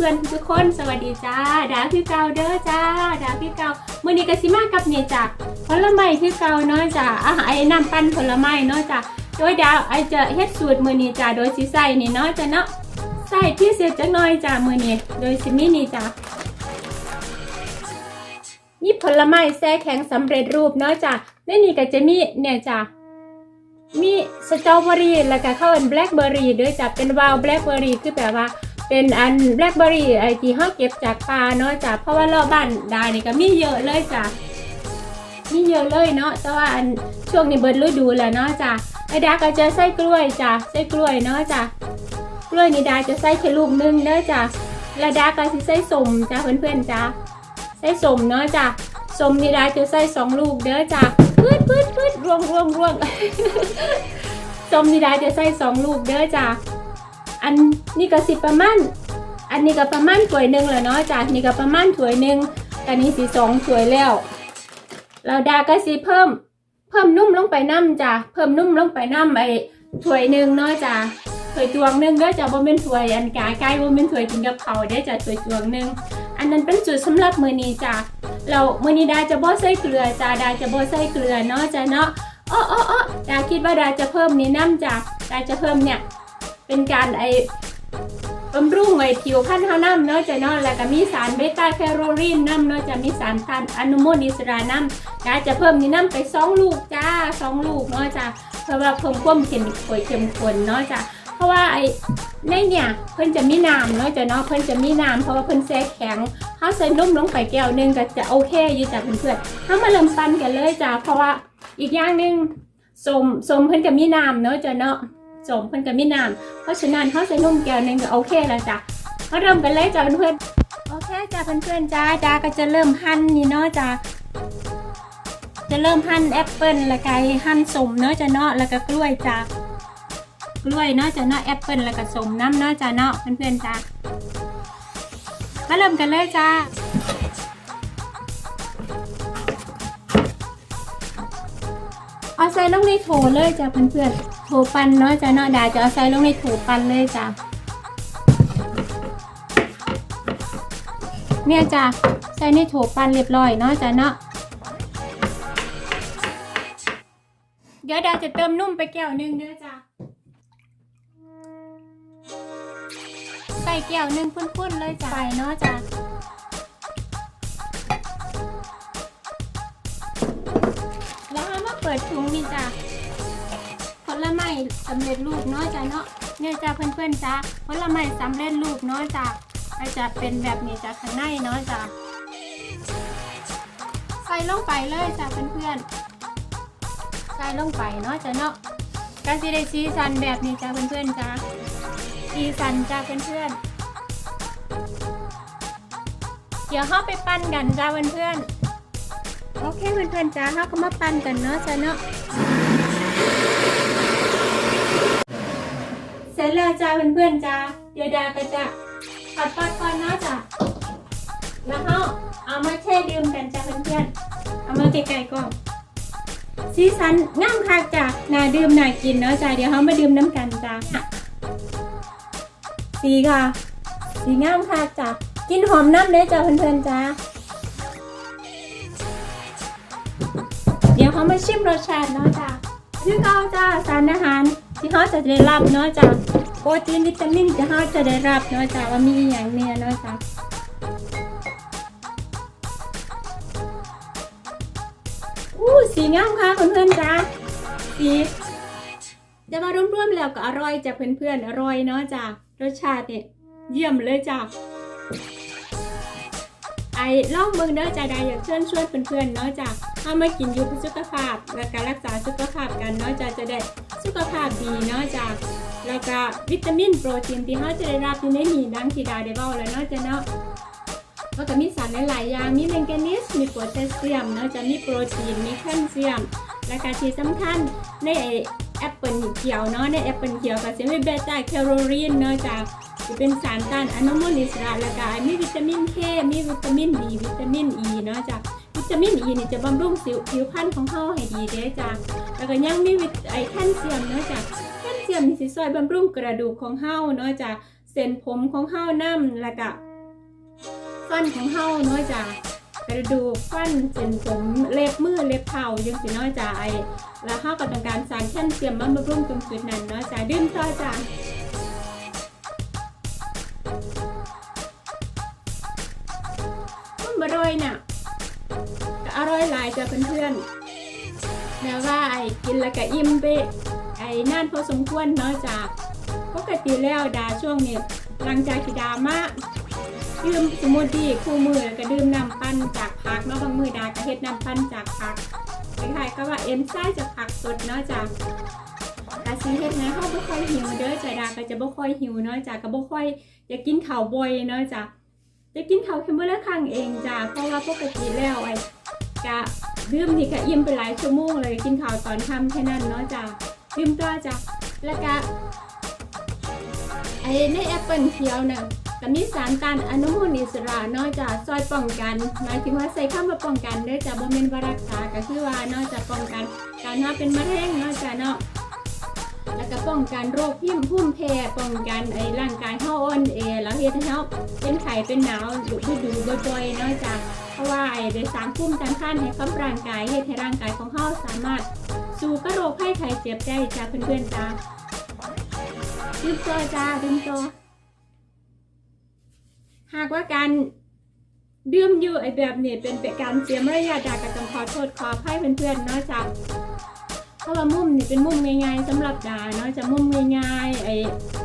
พื่อนๆทุกคนสวัสดีจ้าดาวคือเกาเด้อจ้าดาวคือเก่ามื้อนี้ก็สิมากับเนี่ยจ้ะผลไม้คือเกาเนาะจ้ะอาหารไอ้น้ำปั้นผลไม้เนาะจ้ะโดยดาวไอจะเฮ็ดสูตรมื้อนี้จ้ะโดยสิใส่นี่เนาะจ้ะเนาะใส่พิเศษจักหน่อยจ้ะมื้อนี้โดยสิมีนี่จ้ะนี่ผลไม้แช่แข็งสำเร็จรูปเนาะจ้ะในนี่ก็จะมีเนี่ยจ้ะมีสตรอเบอรี่แล้วก็เข้าเป็นแบล็คเบอรี่ด้วยจ้ะเป็นวาวแบล็คเบอรี่คือแบบว่า เป็นอันแบล็คเบอรี่ไอที่เขาเก็บจากป่าเนาะจ้ะเพราะว่ารอบบ้านดานี่ก็มีเยอะเลยจ้ะมีเยอะเลยเนาะแต่ว่าอันช่วงนี้เบิร์ดฤดูแล้วเนาะจ้ะไอดาก็จะใส่กล้วยจ้ะใส่กล้วยเนาะจ้ะกล้วยนี่ดาจะใส่แค่ลูกหนึงเนาะจ้ะแล้วดาก็สิใส่สมจ้ะเพื่อนๆจ้ะใส่สมเนาะจ้ะสมนี่ดาจะใส่สองลูกเด้อจ้ะพืดพืดพืดรวงรวงรวงสมนี่ด้จะใส่สองลูกเด้อจ้ะ อันนี่ก็สิประมาณอันนี้ก็ประมาณถ้วยหนึ่งแหละเนาะจ้ะนี่ก็ประมาณถ้วยหนึ่งอันนี้สีสองถ้วยแล้วเราดาก็สิเพิ่ม เพิ่มนุ่มลงไปน้ำจ้ะเพิ่มนุ่มลงไปน้ำไอ้ถ้วยหนึ่งเนาะจ้ะถ้วยตวงหนึ่งเด้อจ้ะบ่เป็นถ้วยอันกาไก่บ่เป็นถ้วยกินกับเขาวเด้จ้ะถ้วยตวงหนึ่งอันนั้นเป็นจุดสำหรับมือนี้จ้ะเรามือนี้ดาจะบ่ใส่เกลือจ้ะดาจะบ่ใส่เกลือเนาะจ้ะเนาะอ้ออ้ออ้อดาคิดว่าดาจะเพิ่มนี้น้ำจ้ะดาจะเพิ่มเนี่ย เป็นการไอบำรุงไอผิวพรรณเท่าน้ำเนาะจะเนาะแล้วก็มีสารเบต้าแคโรลีนน้ำเนาะจะมีสารต้านอนุมูลอิสระน้ำดาจะเพิ่มนี้น้ำไปสองลูกจ้าสองลูกเนาะจ้ะเพื่อว่าเพิ่มความเข้มข้นเข้มข้นเนาะจ้ะเพราะว่าไอในเนี่ยเพิ่นจะมีน้ำเนาะจะเนาะเพิ่นจะมีน้ำเพราะว่าเพิ่นแช่แข็งเขาใส่นมลงไปแก้วหนึงก็จะโอเคอยู่จ้ะเพื่อนๆเขามาเริ่มปั้นกันเลยจ้ะเพราะว่าอีกอย่างหนึ่งสมสมเพิ่นกับมีน้ำเนาะจ้ะเนาะ สมเพิ่นกับมีน้ำเพราะฉะนั้นเขาใส่นุ่มแก้วหนึงก็โอเคแล้วจ้ะเขาเริ่มกันเลยจ้ะเพื่อนๆโอเคจ้ะเพื่อนๆจ้าจ้าก็จะเริ่มหั่นนี่เนาะจ้ะจะเริ่มหั่นแอปเปิ้ลแล้วก็หั่นสมเนาะจ้ะเนาะแล้วก็กล้วยจ้ะกล้วยเนาะจ้ะเนาะแอปเปิ้ลแล้วก็สมน้ำเนาะจ้ะเนาะเพื่อนๆจ้ามาเริ่มกันเลยจ้าเอาใส่ลงในโถเลยจ้ะเพื่อนๆ ถปันเนาะจ้ะเนาะดาจะเอาใส่ลงในโถปันเลยจ้ะเนี่ยจ้ะใส่ในโถปันเรียบร้อยเนาะจ้ะเนาะเดี๋ยวดาจะเติมนุ่มไปแก้วหนึงเด้อจ้ะใส่แก้วหนึงพุ่นๆเลยจ้ะใส่เนาะจ้ะแล้วเรามาเปิดถุงนี่จ้ะ ลไม้สำเร็จรูปเนาะจ้ะเนาะเนี่ยจ้ะเพื่อนๆจ้ะผลไม้สำเร็จรูปเนาะจ้ะก็จะเป็นแบบนี้จ้ะข้างในเนาะจ้ะใส่ลงไปเลยจ้ะเพื่อนๆใส่ลงไปเนาะจ้ะเนาะก็สิได้สีสันแบบนี้จ้ะเพื่อนๆจ้ะสีสันจ้ะเพื่อนๆเดี๋ยวเราไปปั้นกันจ้ะเพื่อนๆโอเคเพื่อนๆจ้าเขาก็มาปั่นกันเนาะจ้าเนาะเสร็จ แล้วจ้าเพื่อนๆจ้าเดี๋ยวดาก็จะผัดปลาก่อนนาะจ้าแล้วเขาเอามาแช่ดื่มกันจ้าเพื่อนๆเอามาไกลๆก่อนสีสันงามคักจ้าน่าดื่มน่ากินเนาะจ้าเดี๋ยวเขามาดื่มน้ำกันจ้าสีค่ะสีงามคักจ้ากินหอมน้ำเด้จ้าเพื่อนๆจ้าเดี๋ยวเขามาชิมรสชาติเนาะจ้ะคือเขาจ้าสารอาหารที่เขาจะได้รับเนาะจ้ะ โปรตีนวิตามินที่เขาจะได้รับเนาะจ้ะว่ามีอย่างเนี่ยเนาะจ้ะอู้สีงามค่ะเพื่อนๆจ้ะสีจะมาร่วมๆแล้วก็อร่อยจ้ะเพื่อนๆอร่อยเนาะจ้ะรสชาติเนี่ยเยี่ยมเลยจ้ะไอ้ล่องเมืองเด้อจ้าได้อยากเชิญชวนเพื่อนๆเนาะจ้าเอามากินอยู่เพื่อสุขภาพและการรักษาสุขภาพกันเนาะจ้าจะได้สุขภาพดีเนาะจ้า แล้วก็วิตามินโปรตีนที่เราจะได้รับอยู่ในนี้ดังที่ดาได้เว้าแล้วเนาะจ้าเนาะแล้วก็มีสารหลายๆอย่าง มีแมงกานีสมีโพแทสเซียมเนาะจะมีโปรตีน มีแคลเซียม และก็ที่สำคัญในแอปเปิลเขียวเนาะในแอปเปิลเขียวก็จะมีเบต้าแคโรลีนเนาะจ้าจะเป็นสารต้านอนุมูลอิสระและก็มีวิตามินเคมีวิตามินดีวิตามินอีเนาะจ้ะวิตามินอีนี่จะบำรุงสิวผิวพรรณของเฮาให้ดีเด้จ้ะแล้วก็ยังมีวิตไอแคลเซียมเนาะจ้ะ ทียมนี่สิช่วยบำรุงกระดูกของเฮาเนาะจ้ะเส้นผมของเฮานำแล้วก็ฟันของเฮาเนาะจ้ะกระดูกฟันเส้นผมเล็บมือเล็บเท้าจังสิเนาะจ้ะไอแล้วเฮาก็ต้องการสารแคลเซียมมาบำรุงตรงจุดนั้นเนาะจ้ะดื่มต่อจ้ะมันบ่อร่อยน่ะอร่อยหลายจ้ะเพื่อนๆแม้ว่าไอ้กินแล้วก็อิ่มไปไอ้ นานพอสมควรเนาะจ้ะปกติแล้วดาช่วงนี้หลังจากที่ดามาดื่มสมูทตี้คู่มือแล้วก็ดื่มน้ำปั้นจากผักเนาะบางมือดาก็เฮ็ดน้ำปั้นจากผักคล้ายๆก็ว่าเอ็นไซม์จากผักสดเนาะจ้ะกาซีเฮ็ดนะเฮาบ่ค่อยหิวเด้อจ้ะดาก็จะบ่ค่อยหิวเนาะจ้ะก็บ่ค่อยอยากกินข้าวบ่อยเนาะจ้ะจะกินข้าวแค่มื้อละครั้งเองจ้ะเพราะว่าปกติแล้วไอ้กะดื่มนี่ก็อิ่มไปหลายชั่วโมงเลยกินข้าวตอนค่ำแค่นั้นเนาะจ้ะ ดื่มต่อจ้ะแล้วก็ไอ้ในแอปเปิลเขียวนี่ยก็มีสารต้านอนุมูลอิสระนอกจากซอยป้องกันหมายถึงว่าใส่ข้ามาป้องกันเด้วยจากบ่แม่นว่ารักษาก็คือว่านอกจากป้องกัน การว่าเป็นมะเร็งนอกจากเนาะแล้วก็ป้องกันโรคพิมพุ่มแพ้ป้องกันไอ้ร่างกายเฮาอ่อนแอแล้วเฮ็ดให้เฮาเป็นไข้เป็นหนาวดูดูบ่อยๆนอกจากเพราะว่าไอ้ได้สร้างภูมิต้านทานให้กับร่างกายเฮ็ดให้ร่างกายของเฮาสามารถ สู้กับโรคภัยไข้เจ็บได้จ้าเพื่อนๆจ้าดื่มตัวจ้าดื่มตัวหากว่าการดื่มอยู่ไอแบบนี้เป็นเป็นการเสียมารยาทดาก็ต้องขอโทษขออภัยเพื่อนๆเนาะจ้ะเพราะว่ามุมนี่เป็นมุมง่ายๆสำหรับดาเนาะจะมุมง่ายๆไอ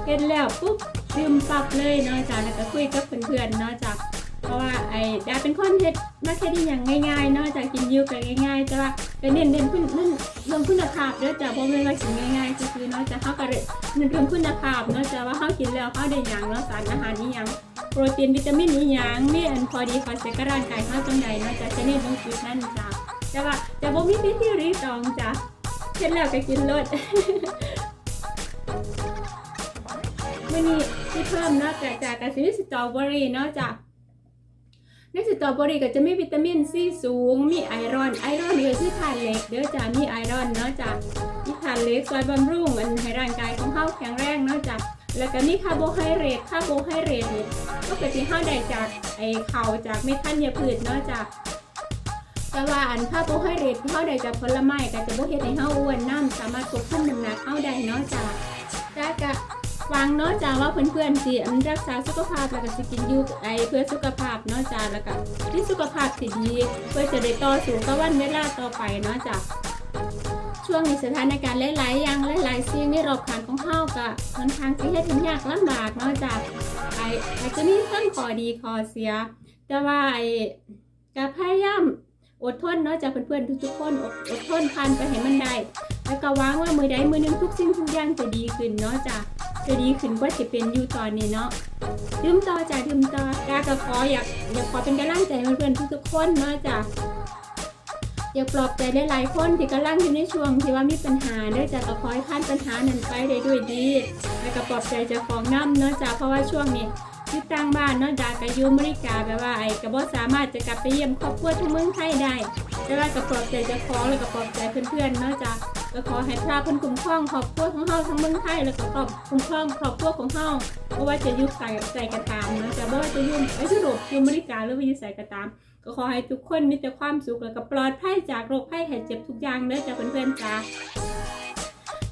เฮ็ดแล้วปุ๊บดื่มปับเลยเนาะจ้ะแล้วก็คุยกับเพื่อนๆเนาะจ้ะเพ ราะว่าไอ้ดาเป็นคนเฮ็ดมาแค่ที่อย่างง่ายๆเนาะจะกินยู่กันง่าย ๆ แต่ว่าก็เน้นเน้นคุณเรื่องเรื่องคุณภาพเด้อจ้ะบ่แม่นว่ากินง่ายๆคือเนาะจะเฮาก็ได้นเรื่องคุณภาพเนาะจะว่าเขากินแล้วเขาได้หยังเนาะสารอาหารนี่ยังโปรตีนวิตามินนี่ยังมีอันพอดีพอเสกับร่างกายเขาจังใดเนาะจะจะเน้นตรงจุดนั้นจ้ะแต่ว่าจะบ่มีพิธีรีตองจ้ะเสร็จแล้วก็กินรสมื่อนี้ที่เพิ่มนาะจากจากกระสีสตรอเบอรี่เนาะจ้ะ ในสตรอเบอรี่ก็จะมีวิตามินซีสูง มีไอรอน ไอรอนนี่ก็คือธาตุเหล็กเด้อจ้ะมีไอรอนเนาะจ้ะมีธาตุเหล็กซอยบำรุงมันให้ร่างกายของเขาแข็งแรงเนาะจ้ะแล้วก็มีคาร์โบไฮเดรต คาร์โบไฮเดรตนี่ก็เกิดที่เฮาได้จากไอเขาจากเม็ดธัญพืชเนาะจ้ะแต่ว่าอันคาร์โบไฮเดรตที่เฮาได้จากผลไม้ก็จะบ่เฮ็ดให้เฮาอ้วนน้ำสามารถควบคุมน้ำหนักเฮาได้เนาะจ้ะแต่ก็ ฟังเนาะจ้ะว่าเพื่อนๆสิอันรักษาสุขภาพแล้วก็สิกินยูไอเพื่อสุขภาพเนาะจ้ะแล้วก็ที่สุขภาพที่ดีเพื่อจะได้ต่อสู้กับวันเวลาต่อไปเนาะจ้ะช่วงนี้สถานการณ์หลายๆอย่างหลายๆสิ่งในรอบข้างของเฮาก็ค่อนข้างสิเฮ็ดให้ยากลำบากเนาะจ้าไอ้อาจจะมีทั้งข้อดีขอเสีย แต่ว่าไอก็พยายามอดทนเนาะจากเพื่อนๆทุกๆคนอดอดทนผ่านไปให้มันได้ แล้วก็หวางว่ามือใดมือหนึงทุกสิ่งทุกอย่างจะดีขึ้นเนาะจ้ะ จะดีขึ้นกว่าที่เป็นอยู่ตอนนี้เนาะดื่มต่อจ้ะดื่มต่อกาก็ขออยากอยากขอเป็นกำลังใจเพื่อนๆทุกๆคนเนาะจ้ะอยากปลอบใจได้หลายคนที่กำลังอยู่ในช่วงที่ว่ามีปัญหาได้จากกระคอยข้านปัญหานั้นไปได้ด้วยดีแล้วก็ปลอบใจจะของน้ำเนาะจ้าเพราะว่าช่วงนี้ที่ต่างบ้านเนาะจากอายุอเมริกาแบบว่าไอ้กระบอกสามารถจะกลับไปเยี่ยมครอบครัวที่เมืองไทยได้แต่ว่าก็ปลอบใจจะของแล้วก็ปลอบใจเพื่อนๆเนาะจ้า ก็ขอให้พระเพิ่นคุ้มครองครอบครัวของเฮาทั้งเมืองไทยแล้วก็ครอบคุ้มครองครอบครัวของเฮาเพราะว่าจะอยู่ใส่ใส่กระตามนะจ้าบ่ว่าจะอยู่ไอ้ยุโรปอยู่อเมริกาหรือว่าอยู่ใส่กระตาม ก็ขอให้ทุกคนมีแต่ความสุขแล้วก็ปลอดภัยจากโรคภัยไข้เจ็บทุกอย่างเด้อจ้าเพื่อนๆจ้า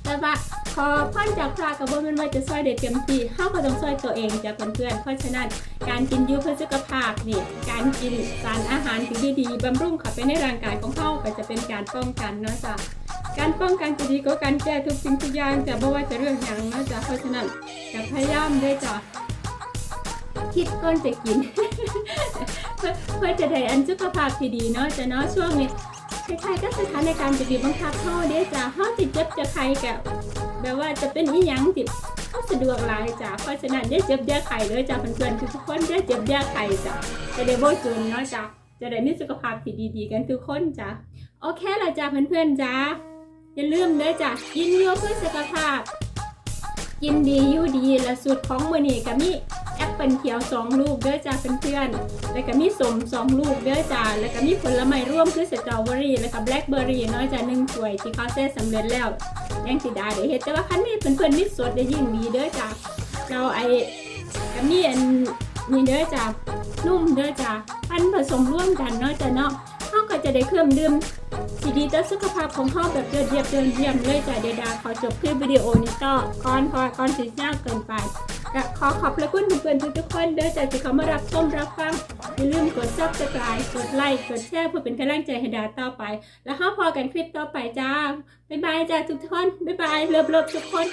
แต่ว่าขอพ่อนจากพระกับว่ามันว่าจะช่วยเด็ดเต็มที่เฮาก็ต้องช่วยตัวเองจ้าเพื่อนๆ เพราะฉะนั้นการกินยูเพื่อสุขภาพนี่ การกินสารอาหารที่ดีๆบำรุงเข้าไปในร่างกายของเฮาก็จะเป็นการป้องกันเนาะจ้า การป้องกันจะดีกว่าการแก้ทุกสิ่งทุกอย่างจะบ่ว่าจะเรื่องหยังนะจ้าเพราะฉะนั้นจะพยายามเด้จ้าคิดก่อนจะกินเพื่อเพื่อจะได้อันสุขภาพที่ดีเนาะจะเนาะช่วงนี้คล้ายๆก็สถานการณ์จะบีบบังคับเฮาเด้จ้ะเฮาสิเจ็บจะใครกับแบบว่าจะเป็นอีหยังติเฮาสะดวกหลายจ้ะเพราะฉะนั้นอย่าเจ็บอย่ไข้เด้อจ้ะเพื่อนๆทุกคนอย่าเจ็บอย่ไข้จ้ะจะได้บ่จนเนาะจ้ะจะได้มีสุขภาพที่ดีๆกันทุกคนจ้ะโอเคละจ้ะเพื่อนๆจ้ะ อย่าลืมเด้อจ้ะกินเยอะเพื่อสุขภาพ กินดีอยู่ดีและสูตรของมือนี้ก็มีแอปเปิลเขียว2ลูกเด้อจ้าเพื่อนๆ แล้วก็มีสม2ลูกเด้อจ้าแล้วก็มีผลไม้ร่วมคือสตรอเบอรี่แล้วก็แบล็คเบอร์รี่เนาะจ้าหนึ่งถ้วยที่เขาเซตสำเร็จแล้วยังสิดาได้เฮ็ดแต่ว่าคันนี้เพื่อนๆมีสดได้ยิ่งดีเด้อจ้าเราไอ้ก็มีอันนี่เด้อจ้านุ่มเด้อจ้ะอันผสมร่วมกันเนาะจ้ะเนาะ เฮาก็จะได้เครื่องดื่มที่ดีต่อสุขภาพของเฮาแบบยอดเยี่ยมยอดเยี่ยมเลยจ้ะเดยวดาขอจบคลิปวิดีโอนี้ต่อก่อนพอก่อนสิยาวเกินไปก็ขอขอบพระคุณเพื่อนๆทุกๆคนเด้อจ้ะที่เขามารับชมรับฟังอย่าลืมกด Subscribe กดไลค์กดแชร์เพื่อเป็นกำลังใจให้ดาต่อไป แล้วเฮาพอกันคลิปต่อไปจ้าบ๊ายบายจ้ะทุกคนบ๊ายบายเลิฟๆทุกคน